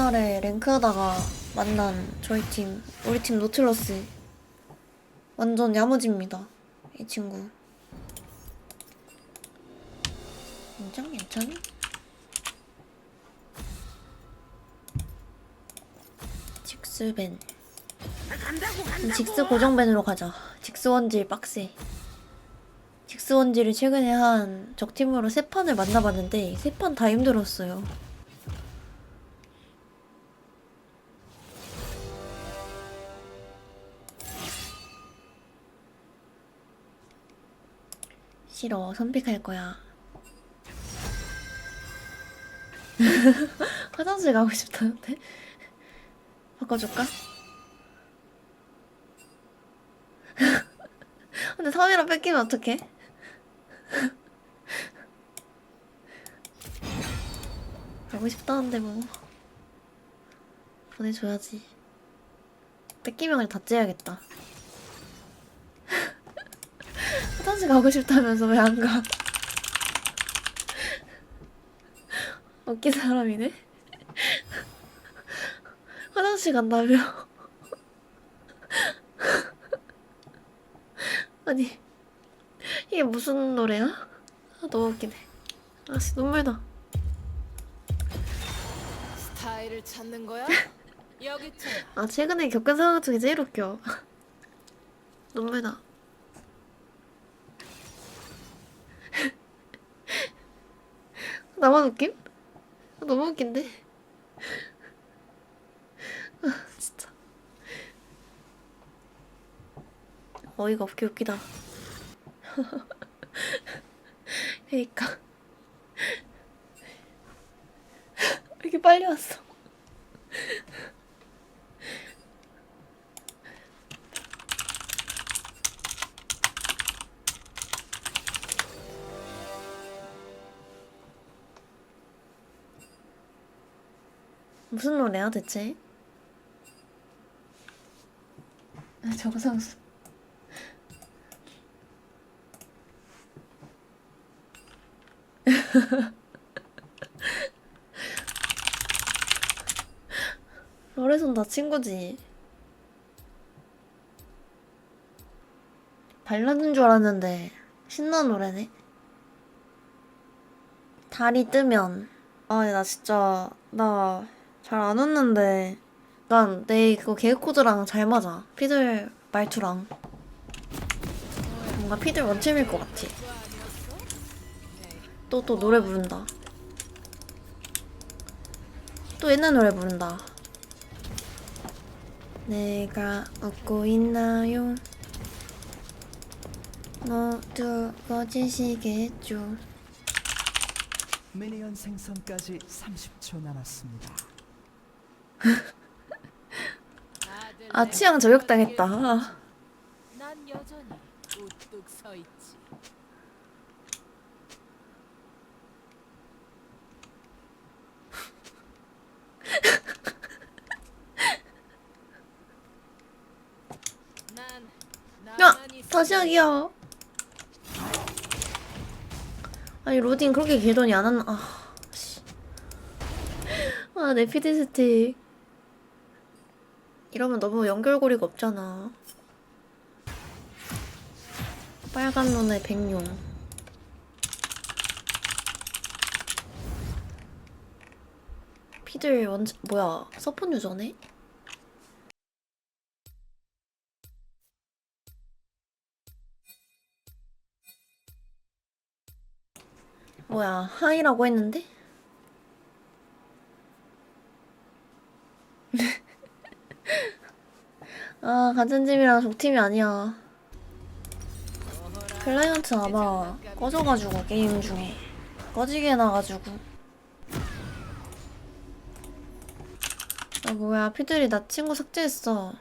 옛날에 랭크하다가 만난 저희 팀, 우리 팀 노틀러스. 완전 야무집니다. 이 친구. 인정? 괜찮니? 직스밴. 직스 고정밴으로 가자. 직스 원질 빡세. 직스 원질을 최근에 한 적팀으로 세 판을 만나봤는데 세 판 다 힘들었어요. 싫어. 선픽할 거야. 화장실 가고 싶다는데? 바꿔줄까? 근데 3이랑 뺏기면 어떡해? 가고 싶다는데 뭐 보내줘야지 뺏기면 그냥 다 째야겠다 화장실 가고 싶다면서 왜 안 가? 웃긴 사람이네 화장실 간다며 아니 이게 무슨 노래야? 아, 너무 웃기네 아씨 눈물 나 스타일을 찾는 거야? 여기 있잖아. 아 최근에 겪은 상황 중에 제일 웃겨 눈물 나 나만 웃김? 아, 너무 웃긴데. 아 진짜. 어이가 없게 웃기다. 그니까. 왜 이렇게 빨리 왔어 무슨 노래야 대체? 아, 정상수 노래선 다 친구지. 발라드인 줄 알았는데 신나는 노래네. 달이 뜨면. 아나 진짜 나 잘 안 웃는데 난 내 그거 개그 코드랑 잘 맞아. 피들 말투랑. 뭔가 피들 원팀일 것 같아. 또또 노래 부른다. 또 옛날 노래 부른다. 내가 웃고 있나요? 모두 거짓이겠죠. 미니언 생성까지 30초 남았습니다. 아내 취향 저격당했다. 난 여전히 우뚝 서 있지. 난야 다시 하기야. 아니 로딩 그렇게 길더니 안 왔나? 아 씨. 아내 피디 스틱 이러면 너무 연결고리가 없잖아 빨간 눈의 백룡 피들 원 뭐야 서폰 유저네? 뭐야 하이라고 했는데? 아 팀이랑 적팀이 아니야. 클라이언트 아마 꺼져가지고 게임 중에 꺼지게 해놔가지고. 아 뭐야. 피들이 나 친구 삭제했어